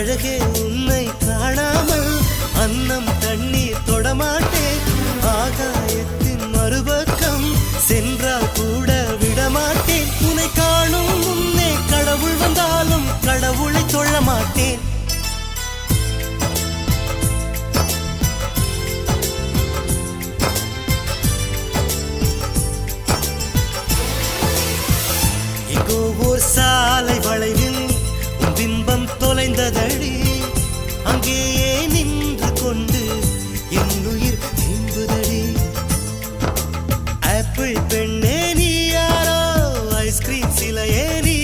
அழகே உன்னை காணாமல் அன்னம் தண்ணீர் தொடமாட்டேன் ஆகாயத்தின் மறுபக்கம் சென்றால் கூட விடமாட்டேன் உன்னை காணும் முன்னே கடவுள் வந்தாலும் கடவுளை தொழ மாட்டேன் ஓர் சாலை சேர்ந்ததடி அங்கேயே நின்று கொண்டு என்னுயிர் நீங்குதடி. ஆப்பிள் பெண்ணே நீ யாரோ? ஐஸ்கிரீம் சிலையே நீ